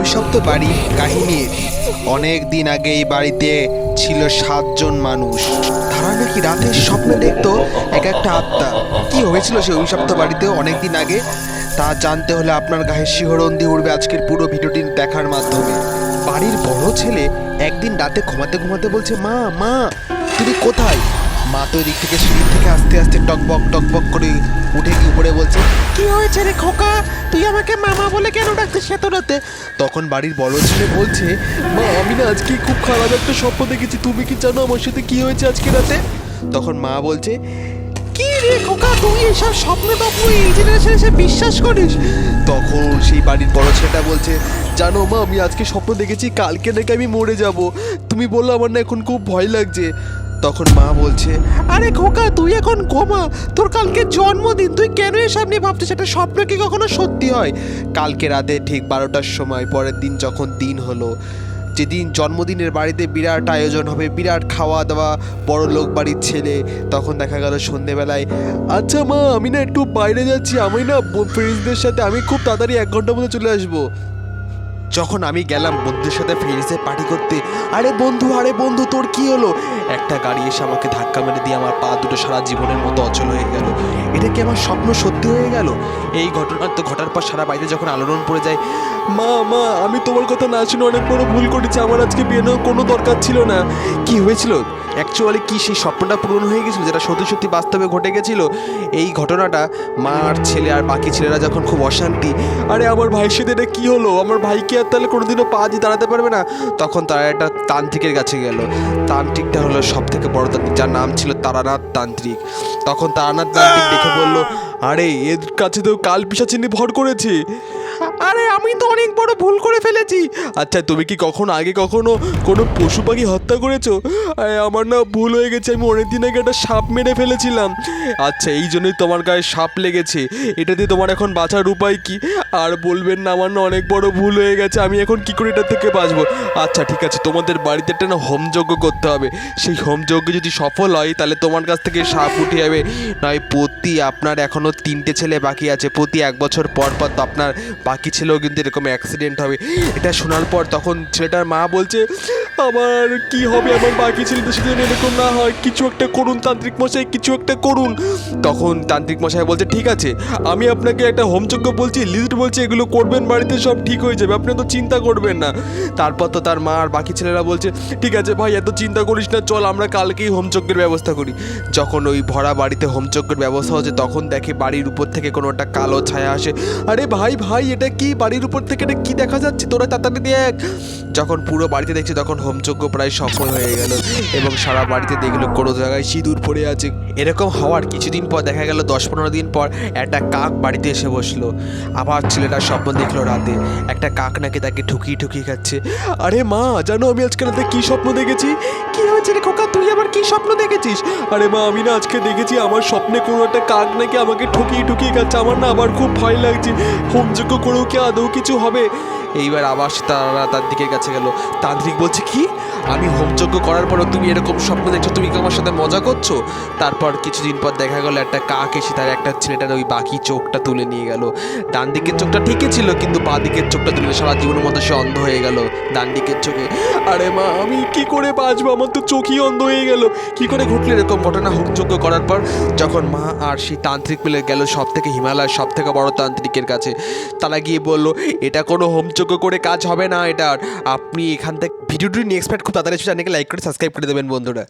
অভিশপ্ত বাড়ির কাহিনী। অনেক দিন আগে এই বাড়িতে ছিল সাতজন মানুষ। তারা নাকি রাতে স্বপ্নে দেখতো এক একটা আত্মা। কি হয়েছিল সেই অভিশপ্ত বাড়িতে অনেক দিন আগে? তা জানতে হলে আপনার গায়ে শিহরণ দিয়ে উঠবে আজকের পুরো ভিডিওটি দেখার মাধ্যমে। বাড়ির বড় ছেলে একদিন রাতে ঘুমাতে ঘুমাতে বলছে, মা মা, তুমি কোথায়? মা তো এদিক থেকে সিঁড়ি থেকে আস্তে আস্তে টকবক টকবক করে উঠে গিয়ে উপরে বলছে, কি হয়েছে রে খোকা? তুই আমাকে মামা বলে কেন ডাকছিস এত রাতে? তখন বাড়ির বড় ছেলে বলছে, মা, আমি না আজকে খুব খারাপ একটা স্বপ্ন দেখেছি। তুমি কি জানো আমার সাথে কি হয়েছে আজকে রাতে? তখন মা বলছে, কি রে খোকা, তুই এসব স্বপ্ন টপ্ন এই জেনারেশনে এসে বিশ্বাস করিস? তখন সেই বাড়ির বড় ছেলেটা বলছে, জানো মা, আমি আজকে স্বপ্ন দেখেছি, কালকে নাকি আমি মরে যাব। তুমি বলল আমার না এখন খুব ভয় লাগছে। তখন মা বলছে, আরে খোকা, তুই এখন ঘুমা। তোর কালকে জন্মদিন, তুই কেন এসব নিয়ে ভাবছিস? এটা স্বপ্ন কি কখনো সত্যি হয়? কালকে রাতে ঠিক বারোটার সময়, পরের দিন যখন দিন হলো, যেদিন জন্মদিনের বাড়িতে বিরাট আয়োজন হবে, বিরাট খাওয়া দাওয়া বড় লোক বাড়ির ছেলে, তখন দেখা গেল সন্ধেবেলায় আচ্ছা মা, আমি না একটু বাইরে যাচ্ছি, আমি না ফ্রেন্ডসদের সাথে, আমি খুব তাড়াতাড়ি এক ঘণ্টার মধ্যে চলে আসব। যখন আমি গেলাম বন্ধুদের সাথে ফ্রেন্ডসে পার্টি করতে, আরে বন্ধু আরে বন্ধু, তোর কি হলো? একটা গাড়ি এসে আমাকে ধাক্কা মেরে দিয়ে আমার পা দুটো সারা জীবনের মতো অচল হয়ে গেল। এটা কি আমার স্বপ্ন সত্যি হয়ে গেল? এই ঘটনা তো ঘটার পর সারা বাড়িতে যখন আলোড়ন পড়ে যায়, মা মা, আমি তোমার কথা না শুনে অনেক বড় ভুল করেছি, আমার আজকে বিয়ে কোনো দরকার ছিল না। কি হয়েছিল? অ্যাকচুয়ালি কি সেই স্বপ্নটা পূরণ হয়ে গেছিল যেটা সত্যি সত্যি বাস্তবে ঘটে গেছিল? এই ঘটনাটা মা আর ছেলে আর বাকি ছেলেরা যখন খুব অশান্তি, আরে আমার ভাইয়ের সাথে এটা কি হলো? আমার ভাই কি আর তাহলে কোনোদিনও পা দিয়ে দাঁড়াতে পারবে না। তখন তারা একটা তান্ত্রিকের কাছে গেল। তান্ত্রিকটা হলো সব থেকে বড় তান্ত্রিক, যার নাম ছিল তারানাথ তান্ত্রিক। তখন তারানাথ তান্ত্রিক দেখে বলল, আরে, এর কাছে তো কাল পিসাচিনি ভর করেছে। আরে, আমি তো অনেক বড় ভুল করে ফেলেছি। আচ্ছা তুমি কি কখনো আগে কখনো কোনো পশু পাখি হত্যা করেছ? আমার না ভুল হয়ে গেছে, আমি অনেকদিন আগে একটা সাপ মেরে ফেলেছিলাম। আচ্ছা এই জন্যই তোমার গায়ে সাপ লেগেছে। এটা দিয়ে তোমার এখন বাঁচার উপায় কি? আর বলবেন না, আমার না অনেক বড় ভুল হয়ে গেছে, আমি এখন কি করে এটা থেকে বাঁচবো? আচ্ছা ঠিক আছে, তোমাদের বাড়িতে একটা না হোমযজ্ঞ করতে হবে। সেই হোমযজ্ঞ যদি সফল হয়, তাহলে তোমার কাছ থেকে সাপ উঠে যাবে। নয় প্রতি আপনার এখনও তিনটে ছেলে বাকি আছে। প্রতি এক বছর পর পর তো আপনার বাকি ছেলেও কিন্তু এরকম অ্যাক্সিডেন্ট হবে। এটা শোনার পর তখন ছেলেটার মা বলছে আমার কি হবে আমার বাকি ছেলেদের সাথে এরকম না হয়? কিছু একটা করুন তান্ত্রিক মশাই, কিছু একটা করুন। তখন তান্ত্রিক মশাই বলছে, ঠিক আছে, আমি আপনাকে একটা হোমযজ্ঞ বলছি, লিস্ট বলছি, এগুলো করবেন, বাড়িতে সব ঠিক হয়ে যাবে, আপনি তো চিন্তা করবেন না। তারপর তো তার মা আর বাকি ছেলেরা বলছে, ঠিক আছে ভাই, এত চিন্তা করিস না, চল আমরা কালকেই হোমযজ্ঞের ব্যবস্থা করি। যখন ওই ভরা বাড়িতে হোমযজ্ঞের ব্যবস্থা হচ্ছে, তখন দেখে বাড়ির উপর থেকে কোনো একটা কালো ছায়া আসে। আরে ভাই ভাই, এটা কি বাড়ির উপর থেকে কি দেখা যাচ্ছে? তোরা তাড়াতাড়ি দেখ। যখন পুরো বাড়িতে দেখছে, তখন হোমযজ্ঞ প্রায় সফল হয়ে গেল এবং সারা বাড়িতে দেখল কোনো জায়গায় সিঁদুর পড়ে আছে। এরকম হওয়ার কিছুদিন পর দেখা গেল, দশ পনেরো দিন পর একটা কাক বাড়িতে এসে বসল। আবার ছেলেটা স্বপ্ন দেখল রাতে। একটা কাক নাকি তাকে ঠুকিয়ে ঠুকিয়ে খাচ্ছে। আরে মা, জানো আমি আজকে রাতে কি স্বপ্ন দেখেছি? কি হয়েছে রে খোকা, তুই আবার কী স্বপ্ন দেখেছিস? আরে মা, আমি না আজকে দেখেছি আমার স্বপ্নে কোনো একটা কাক নাকি আমাকে ঠকিয়ে ঠকিয়ে খাচ্ছে। আমার না আবার খুব ভয় লাগছে। হোমযজ্ঞ করেও কি আদৌ কিছু হবে? এইবার আবার তারা তার দিকের কাছে গেল। তান্ত্রিক বলছে, কি? আমি হোমযজ্ঞ করার পরও তুমি এরকম স্বপ্ন দেখছ, তুমি কি আমার সাথে মজা করছ? তারপর কিছুদিন পর দেখা গেল, একটা কাক এসে তার একটা ছেলেটার ওই বাকি চোখটা তুলে নিয়ে গেল। ডান দিকের চোখটা ঠিকই ছিল, কিন্তু বাঁ দিকের চোখটা তুলে সারা জীবনের মতো সে অন্ধ হয়ে গেল, ডান দিকের চোখে। আরে মা, আমি কি করে বাঁচবো? আমার তো চোখই অন্ধ হয়ে গেল। কি করে ঘটলো এরকম ঘটনা? হোমযজ্ঞ করার পর যখন মা আর সেই তান্ত্রিক মিলে গেল সব থেকে হিমালয়ের সব থেকে বড় তান্ত্রিকের কাছে, তারা গিয়ে বলল, এটা কোনো হোমযজ্ঞ করে কাজ হবে না এটার আপনি এখান থেকে ভিডিওটি নেক্সট খুব তাড়াতাড়ি চ্যানেলকে লাইক করে সাবস্ক্রাইব করে দেবেন বন্ধুরা।